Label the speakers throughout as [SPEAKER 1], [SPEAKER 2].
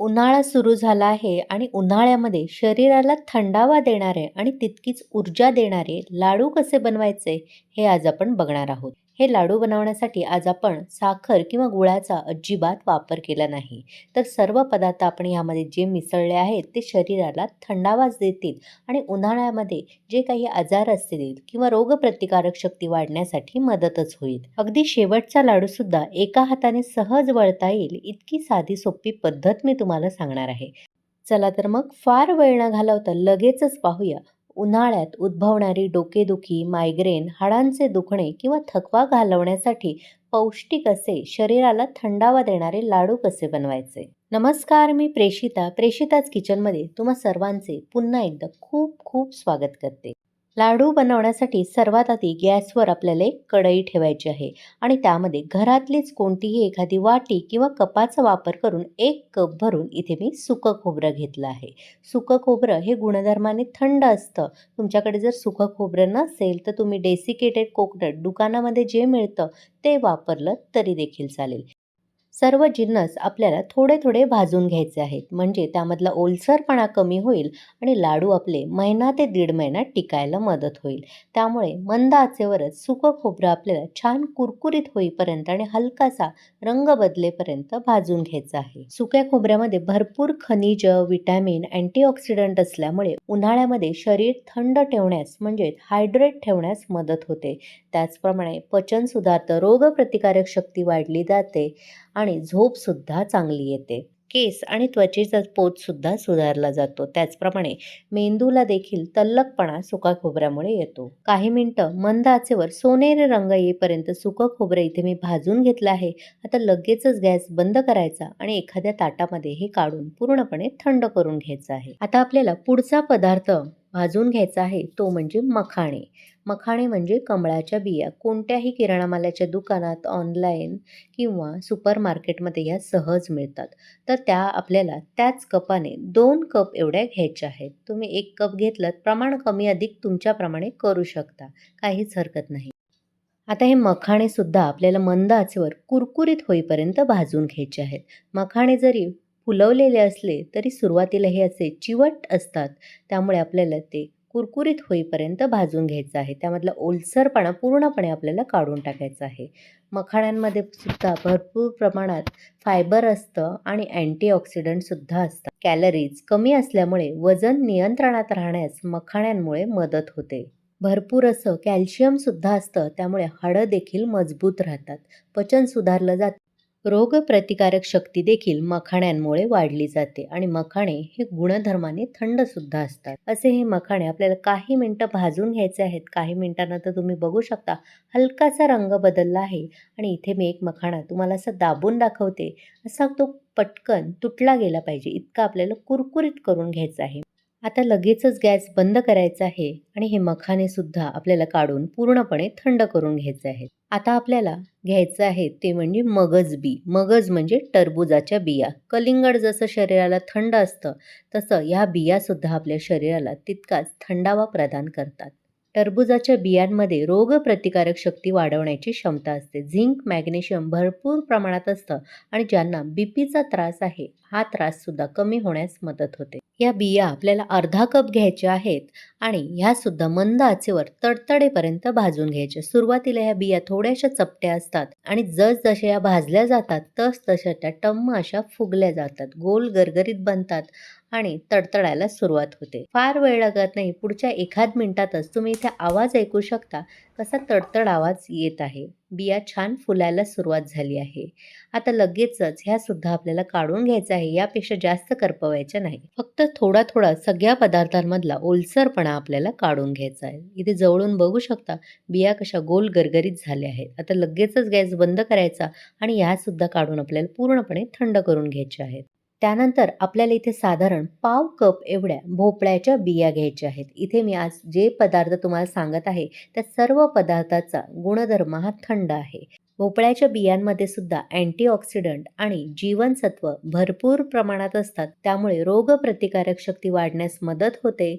[SPEAKER 1] उन्हाळा सुरू झाला आहे आणि उन्हाळ्यामध्ये शरीराला थंडावा देणारे आणि तितकीच ऊर्जा देणारे लाडू कसे बनवायचे हे आज आपण बघणार आहोत. हे लाडू बनवण्यासाठी आज आपण साखर किंवा गुळाचा अजिबात वापर केला नाही. तर सर्व पदार्थ आपण यामध्ये जे मिसळले आहेत ते शरीराला थंडावाच देतील आणि उन्हाळ्यामध्ये जे काही आजार असतील किंवा रोगप्रतिकारक शक्ती वाढण्यासाठी मदतच होईल. अगदी शेवटचा लाडूसुद्धा एका हाताने सहज वळता येईल इतकी साधी सोपी पद्धत मी तुम्हाला सांगणार आहे. चला तर मग फार वेळ न घालवता लगेचच पाहूया उन्हाळ्यात उद्भवणारी डोकेदुखी मायग्रेन हाडांचे दुखणे किंवा थकवा घालवण्यासाठी पौष्टिक असे शरीराला थंडावा देणारे लाडू कसे बनवायचे? नमस्कार मी प्रेषिता प्रेषिताच किचनमध्ये तुम्हा सर्वांचे पुन्हा एकदा खूप खूप स्वागत करते. लाडू बनवण्यासाठी सर्वात आधी गॅसवर आपल्याला एक कढई ठेवायची आहे आणि त्यामध्ये घरातलीच कोणतीही एखादी वाटी किंवा कपाचा वापर करून एक कप भरून इथे मी सुकं खोबरं घेतलं आहे. सुकं खोबरं हे गुणधर्माने थंड असतं. तुमच्याकडे जर सुकं खोबरं नसेल तर तुम्ही डेसिकेटेड कोकोनट दुकानामध्ये जे मिळतं ते वापरलं तरी देखील चालेल. सर्व जिन्नस आपल्याला थोडे थोडे भाजून घ्यायचे आहेत. म्हणजे त्यामधला ओलसरपणा कमी होईल आणि लाडू आपले महिना ते दीड महिना टिकायला मदत होईल. त्यामुळे मंद आचेवरच सुकं खोबरं आपल्याला छान कुरकुरीत होईपर्यंत आणि हलकासा रंग बदलेपर्यंत भाजून घ्यायचं आहे. सुक्या खोबऱ्यामध्ये भरपूर खनिज विटॅमिन अँटीऑक्सिडंट असल्यामुळे उन्हाळ्यामध्ये शरीर थंड ठेवण्यास म्हणजे हायड्रेट ठेवण्यास मदत होते. त्याचप्रमाणे पचन सुधारतं रोगप्रतिकारक शक्ती वाढली जाते. आणि झोपसुद्धा चांगली येते. केस आणि त्वचेचा पोतसुद्धा सुधारला जातो. त्याचप्रमाणे मेंदूला देखील तल्लकपणा सुका खोबऱ्यामुळे येतो. काही मिनटं मंद आचेवर सोनेरी रंग येईपर्यंत सुकं खोबरं इथे मी भाजून घेतलं आहे. आता लगेचच गॅस बंद करायचा आणि एखाद्या ताटामध्ये हे काढून पूर्णपणे थंड करून घ्यायचं आहे. आता आपल्याला पुढचा पदार्थ भाजून घ्यायचा आहे तो म्हणजे मखाणे. मखाणे म्हणजे कमळाच्या बिया. कोणत्याही किराणा मालाच्या दुकानात ऑनलाईन किंवा सुपर मार्केटमध्ये या सहज मिळतात. तर त्या आपल्याला त्याच कपाने दोन कप एवढ्या घ्यायच्या आहेत. तुम्ही एक कप घेतलं प्रमाण कमी अधिक तुमच्याप्रमाणे करू शकता. काहीच हरकत नाही. आता हे मखाणेसुद्धा आपल्याला मंद आचेवर कुरकुरीत होईपर्यंत भाजून घ्यायचे आहेत. मखाणे जरी फुलवलेले असले तरी सुरुवातीला हे असे चिवट असतात. त्यामुळे आपल्याला ते कुरकुरीत होईपर्यंत भाजून घ्यायचं आहे. त्यामधला ओलसरपणा पूर्णपणे आपल्याला काढून टाकायचा आहे. मखाण्यांमध्ये सुद्धा भरपूर प्रमाणात फायबर असतं आणि अँटीऑक्सिडंटसुद्धा असतात. कॅलरीज कमी असल्यामुळे वजन नियंत्रणात राहण्यास मखाण्यांमुळे मदत होते. भरपूर असं कॅल्शियमसुद्धा असतं. त्यामुळे हाडं देखील मजबूत राहतात. पचन सुधारलं जातं रोगप्रतिकारक शक्ती देखील मखाण्यांमुळे वाढली जाते आणि मखाणे हे गुणधर्माने थंड सुद्धा असतात. असे हे मखाणे आपल्याला काही मिनटं भाजून घ्यायचे आहेत. काही मिनटानंतर तुम्ही बघू शकता हलकासा रंग बदलला आहे आणि इथे मी एक मखाणा तुम्हाला असं दाबून दाखवते. असा तो पटकन तुटला गेला पाहिजे. इतका आपल्याला कुरकुरीत करून घ्यायचा आहे. आता लगेचच गॅस बंद करायचा आहे आणि हे मखानेसुद्धा आपल्याला काढून पूर्णपणे थंड करून घ्यायचे आहेत. आता आपल्याला घ्यायचं आहे ते म्हणजे मगज बी. मगज म्हणजे टरबुजाच्या बिया. कलिंगड जसं शरीराला थंड असतं तसं ह्या बियासुद्धा आपल्या शरीराला तितकाच थंडावा प्रदान करतात. टरबुजाच्या बियांमध्ये रोगप्रतिकारक शक्ती वाढवण्याची क्षमता असते. झिंक मॅग्नेशियम भरपूर प्रमाणात असतं आणि ज्यांना बीपीचा त्रास आहे हा त्राससुद्धा कमी होण्यास मदत होते. या बिया आपल्याला अर्धा कप घ्यायच्या आहेत आणि ह्यासुद्धा मंद आचेवर तडतडेपर्यंत भाजून घ्यायच्या. सुरुवातीला ह्या बिया थोड्याशा चपट्या असतात आणि जसजशा या भाजल्या जातात तस तशा त्या टम्म अशा फुगल्या जातात. गोल गरगरीत बनतात आणि तडतडायला सुरुवात होते. फार वेळ लागत नाही. पुढच्या एखाद मिनिटातच तुम्ही इथे आवाज ऐकू शकता कसा तडतड आवाज येत आहे. बिया छान फुलायला सुरुवात झाली आहे. आता लगेचच ह्या सुद्धा आपल्याला काढून घ्यायचं आहे. यापेक्षा जास्त करपवायच्या नाही. फक्त थोडा थोडा सगळ्या पदार्थांमधला ओलसरपणा आपल्याला काढून घ्यायचा आहे. इथे जवळून बघू शकता बिया कशा गोल गरगरीत झाल्या आहेत. आता लगेचच गॅस बंद करायचा आणि ह्या सुद्धा काढून आपल्याला पूर्णपणे थंड करून घ्यायच्या आहेत. त्यानंतर आपल्याला इथे साधारण पाव कप एवढ्या भोपळ्याच्या बिया घ्यायच्या आहेत. इथे मी आज जे पदार्थ तुम्हाला सांगत आहे त्या सर्व पदार्थाचा गुणधर्म हा थंड आहे. भोपळ्याच्या बियांमध्ये सुद्धा अँटीऑक्सिडंट आणि जीवनसत्व भरपूर प्रमाणात असतात. त्यामुळे रोगप्रतिकारक शक्ती वाढण्यास मदत होते.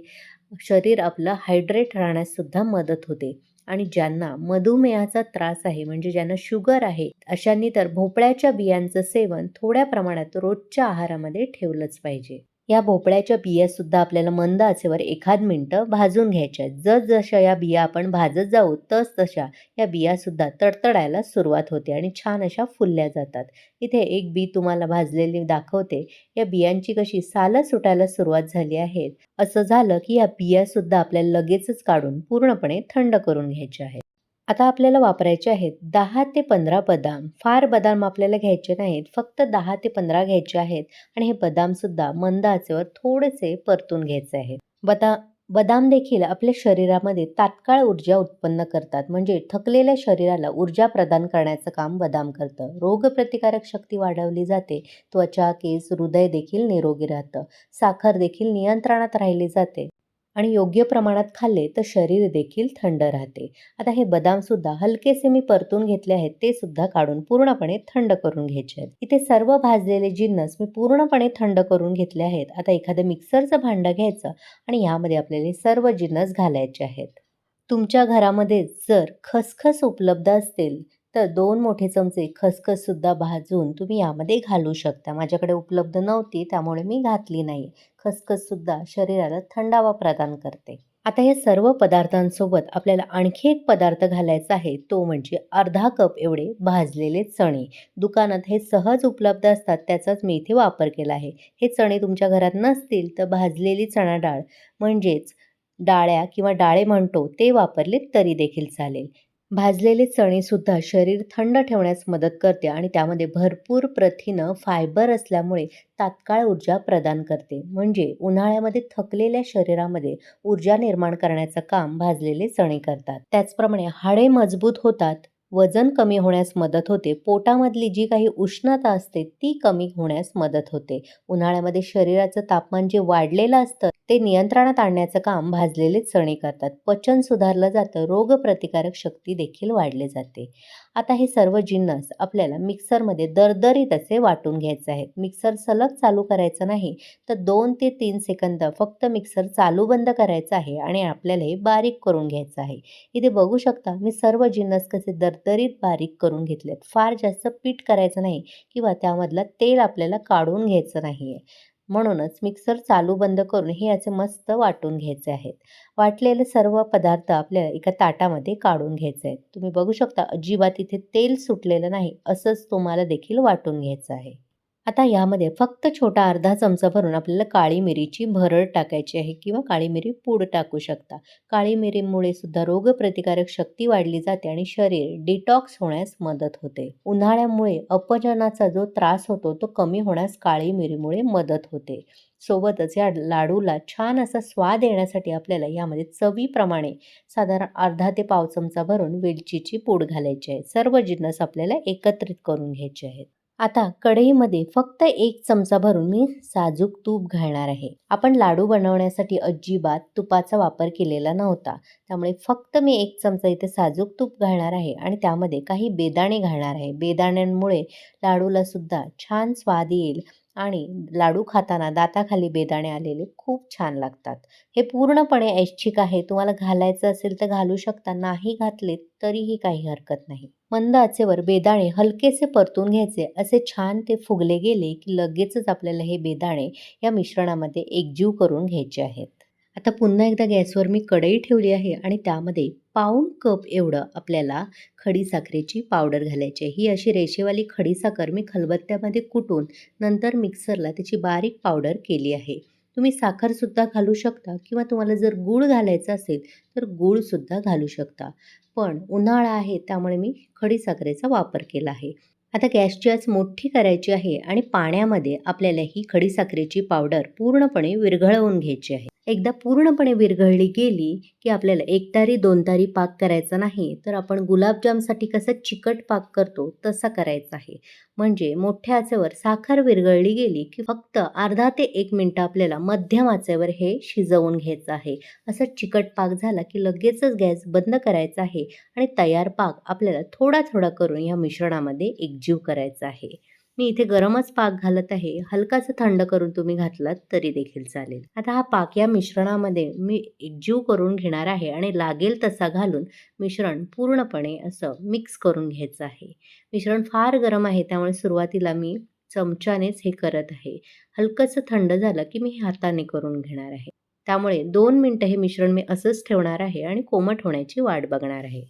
[SPEAKER 1] शरीर आपलं हायड्रेट राहण्यास सुद्धा मदत होते. आणि ज्यांना मधुमेहाचा त्रास आहे म्हणजे ज्यांना शुगर आहे अशांनी तर भोपळ्याच्या बियांचं सेवन थोड्या प्रमाणात रोजच्या आहारामध्ये ठेवलंच पाहिजे. या भोपळ्याच्या बिया सुद्धा आपल्याला मंद आचेवर एखाद मिनटं भाजून घ्यायच्या जस जशा या बिया आपण भाजत जाऊ तस तशा या बिया सुद्धा तडतडायला सुरुवात होते आणि छान अशा फुलल्या जातात. इथे एक बी तुम्हाला भाजलेली दाखवते. या बियांची कशी सालं सुटायला सुरुवात झाली आहेत. असं झालं की या बिया सुद्धा आपल्याला लगेचच काढून पूर्णपणे थंड करून घ्यायच्या आहेत. आता आपल्याला वापरायचे आहेत दहा ते पंधरा बदाम. फार बदाम आपल्याला घ्यायचे नाहीत. फक्त दहा ते पंधरा घ्यायचे आहेत. आणि हे बदामसुद्धा मंद आचेवर थोडेसे परतून घ्यायचे आहेत. बदा बदाम देखील आपल्या शरीरामध्ये तात्काळ ऊर्जा उत्पन्न करतात. म्हणजे थकलेल्या शरीराला ऊर्जा प्रदान करण्याचं काम बदाम करतं. रोगप्रतिकारक शक्ती वाढवली जाते. त्वचा केस हृदय देखील निरोगी राहतं. साखर देखील नियंत्रणात राहिली जाते. आणि योग्य प्रमाणात खाल्ले तर शरीर देखील थंड राहते. आता हे बदामसुद्धा हलकेसे मी परतून घेतले आहेत ते सुद्धा काढून पूर्णपणे थंड करून घ्यायचे आहेत. इथे सर्व भाजलेले जिन्नस मी पूर्णपणे थंड करून घेतले आहेत. आता एखादं मिक्सरचं भांडं घ्यायचं आणि यामध्ये आपल्याला सर्व जिन्नस घालायचे आहेत. तुमच्या घरामध्ये जर खसखस उपलब्ध असतील तर दोन मोठे चमचे खसखससुद्धा भाजून तुम्ही यामध्ये घालू शकता. माझ्याकडे उपलब्ध नव्हती त्यामुळे मी घातली नाही खसखससुद्धा शरीराला थंडावा प्रदान करते. आता या सर्व पदार्थांसोबत आपल्याला आणखी एक पदार्थ घालायचा आहे तो म्हणजे अर्धा कप एवढे भाजलेले चणे. दुकानात हे सहज उपलब्ध असतात त्याचाच मी इथे वापर केला आहे. हे चणे तुमच्या घरात नसतील तर भाजलेली चणा डाळ म्हणजेच डाळ्या किंवा डाळे म्हणतो ते वापरले तरी देखील चालेल. भाजलेले चणेसुद्धा शरीर थंड ठेवण्यास मदत करते आणि त्यामध्ये भरपूर प्रथिनं फायबर असल्यामुळे तात्काळ ऊर्जा प्रदान करते. म्हणजे उन्हाळ्यामध्ये थकलेल्या शरीरामध्ये ऊर्जा निर्माण करण्याचं काम भाजलेले चणे करतात. त्याचप्रमाणे हाडे मजबूत होतात वजन कमी होण्यास मदत होते पोटामधली जी काही उष्णता असते ती कमी होण्यास मदत होते. उन्हाळ्यामध्ये शरीराचं तापमान जे वाढलेलं असतं ते नियंत्रणात आणण्याचं काम भाजलेले चणे करतात. पचन सुधारलं जातं रोगप्रतिकारक शक्ती देखील वाढली जाते. आता हे सर्व जिन्नस आपल्याला मिक्सरमध्ये दरदरीत असे वाटून घ्यायचे आहेत. मिक्सर सलग चालू करायचं नाही तर दोन ते तीन सेकंद फक्त मिक्सर चालू बंद करायचं आहे आणि आपल्याला हे बारीक करून घ्यायचं आहे. इथे बघू शकता मी सर्व जिन्नस कसे दरदरीत बारीक करून घेतलेत. फार जास्त पीठ करायचं नाही किंवा त्यामधलं तेल आपल्याला काढून घ्यायचं नाही आहे म्हणूनच मिक्सर चालू बंद करून हे याचे मस्त वाटून घ्यायचे आहेत. वाटलेले सर्व पदार्थ आपल्या एका ताटामध्ये काढून घ्यायचे आहेत. तुम्ही बघू शकता अजिबात इथे तेल सुटलेलं नाही. असंच तुम्हाला देखील वाटून घ्यायचं आहे. आता यामध्ये फक्त छोटा अर्धा चमचा भरून आपल्याला काळी मिरीची भरड टाकायची आहे किंवा काळी मिरी पूड टाकू शकता. काळी मिरीमुळे सुद्धा रोगप्रतिकारक शक्ती वाढली जाते आणि शरीर डिटॉक्स होण्यास मदत होते. उन्हाळ्यामुळे अपचनाचा जो त्रास होतो तो कमी होण्यास काळी मिरीमुळे मदत होते. सोबतच या लाडूला छान असा स्वाद येण्यासाठी आपल्याला यामध्ये चवीप्रमाणे साधारण अर्धा ते पाव चमचा भरून वेलचीची पूड घालायची आहे. सर्व जिन्नस आपल्याला एकत्रित करून घ्यायचे आहेत. आता कढईमध्ये फक्त एक चमचा भरून मी साजूक तूप घालणार आहे. आपण लाडू बनवण्यासाठी अजिबात तुपाचा वापर केलेला नव्हता. त्यामुळे फक्त मी एक चमचा इथे साजूक तूप घालणार आहे आणि त्यामध्ये काही बेदाणे घालणार आहे. बेदाण्यांमुळे लाडूला सुद्धा छान स्वाद येईल. आणि लाडू खाताना दाताखाली बेदाणे आलेले खूप छान लागतात. हे पूर्णपणे ऐच्छिक आहे. तुम्हाला घालायचं असेल तर घालू शकता नाही घातले तरीही काही हरकत नाही. मंद आचेवर बेदाणे हलकेसे परतून घ्यायचे. असे छान ते फुगले गेले की लगेचच आपल्याला हे बेदाणे या मिश्रणामध्ये एकजीव करून घ्यायचे आहेत. आता पुन्हा एकदा गॅसवर मी कढई ठेवली आहे आणि त्यामध्ये पाऊण कप एवढं आपल्याला खडीसाखरेची पावडर घालायची आहे. ही अशी रेषेवाली खडीसाखर मी खलबत्त्यामध्ये कुटून नंतर मिक्सरला त्याची बारीक पावडर केली आहे. तुम्ही साखरसुद्धा घालू शकता किंवा तुम्हाला जर गूळ घालायचा असेल तर गूळसुद्धा घालू शकता. पण उन्हाळा आहे त्यामुळे मी खडीसाखरेचा वापर केला आहे. आता गॅसची आज मोठी करायची आहे आणि पाण्यामध्ये आपल्याला ही खडीसाखरेची पावडर पूर्णपणे विरघळवून घ्यायची आहे. एकदा पूर्णपणे विरघळली गेली की आपल्याला एक तारी दोन तारी पाक करायचा नाही तर आपण गुलाबजामसाठी कसं चिकट पाक करतो तसा करायचा आहे. म्हणजे मोठ्या आचेवर साखर विरघळली गेली की फक्त अर्धा ते एक मिनटं आपल्याला मध्यम आचेवर हे शिजवून घ्यायचं आहे. असं चिकट पाक झाला की लगेचच गॅस बंद करायचा आहे आणि तयार पाक आपल्याला थोडा थोडा करून या मिश्रणामध्ये एकजीव करायचा आहे. मी इथे गरमच पाक घालत आहे. हलकासा थंड करून तुम्ही घातलात तरी देखील चालेल. आता हा पाक या मिश्रणामध्ये मी एकजीव करून घेणार आहे आणि लागेल तसा घालून मिश्रण पूर्णपणे असं मिक्स करून घ्यायचं आहे. मिश्रण फार गरम आहे त्यामुळे सुरुवातीला मी चमच्यानेच हे करत आहे. हलकंसं थंड झालं की मी हाताने करून घेणार आहे. त्यामुळे दोन मिनटं हे मिश्रण मी असंच ठेवणार आहे आणि कोमट होण्याची वाट बघणार आहे.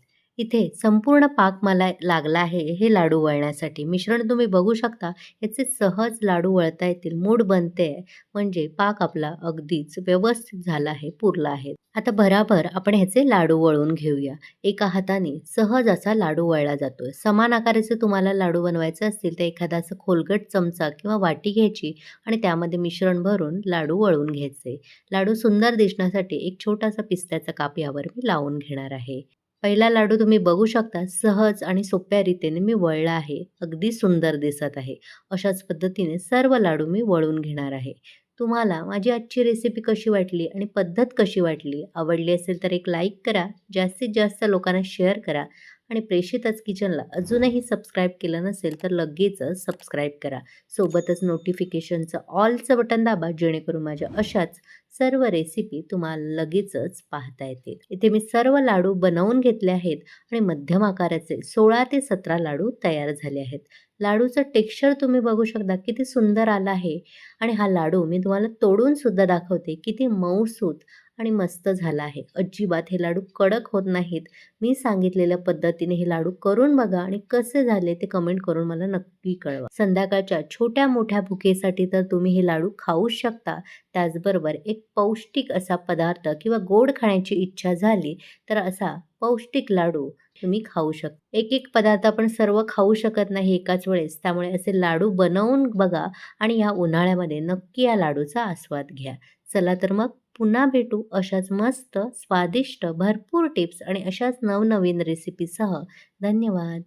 [SPEAKER 1] इथे संपूर्ण पाक मला लागला आहे हे लाडू वळण्यासाठी. मिश्रण तुम्ही बघू शकता याचे सहज लाडू वळता येतील. मूड बनते म्हणजे पाक आपला अगदीच व्यवस्थित झाला आहे पुरला आहे. आता भराभर आपण ह्याचे लाडू वळून घेऊया. एका हाताने सहज असा लाडू वळला जातोय. समान आकाराचे तुम्हाला लाडू बनवायचे असतील तर एखादा असं खोलगट चमचा किंवा वाटी घ्यायची आणि त्यामध्ये मिश्रण भरून लाडू वळून घ्यायचे. लाडू सुंदर दिसण्यासाठी एक छोटासा पिस्त्याचा काप यावर मी लावून घेणार आहे. पहिला लाडू तुम्ही बघू शकता सहज आणि सोप्या रीतीने मी वळला आहे. अगदी सुंदर दिसत आहे. अशाच पद्धतीने सर्व लाडू मी वळून घेणार आहे. तुम्हाला माझी आजची रेसिपी कशी वाटली आणि पद्धत कशी वाटली आवडली असेल तर एक लाईक करा जास्तीत जास्त लोकांना शेअर करा आणि प्रेषितच किचनला अजूनही सबस्क्राईब केलं नसेल तर लगेचच सबस्क्राईब करा. सोबतच नोटिफिकेशनचं ऑलचं बटन दाबा जेणेकरून माझ्या अशाच सर्व रेसिपी तुम्हाला लगेचच पाहता येतील. इथे मी सर्व लाडू बनवून घेतले आहेत आणि मध्यम आकाराचे सोळा ते सतरा लाडू तयार झाले आहेत. लाडूचं टेक्स्चर तुम्ही बघू शकता किती सुंदर आलं आहे. आणि हा लाडू मी तुम्हाला तोडून सुद्धा दाखवते किती मऊसूत आणि मस्त झाला आहे. अजिबात हे लाडू कडक होत नाहीत. मी सांगितलेल्या पद्धतीने हे लाडू करून बघा आणि कसे झाले ते कमेंट करून मला नक्की कळवा. संध्याकाळच्या छोट्या मोठ्या भुकेसाठी तर तुम्ही हे लाडू खाऊ शकता. त्याचबरोबर एक पौष्टिक असा पदार्थ किंवा गोड खाण्याची इच्छा झाली तर असा पौष्टिक लाडू तुम्ही खाऊ शकता एक एक पदार्थ आपण सर्व खाऊ शकत नाही एकाच वेळेस. त्यामुळे असे लाडू बनवून बघा आणि या उन्हाळ्यामध्ये नक्की या लाडूचा आस्वाद घ्या. चला तर मग पुन्हा भेटू अशाच मस्त स्वादिष्ट भरपूर टिप्स आणि अशाच नवनवीन रेसिपीसह धन्यवाद.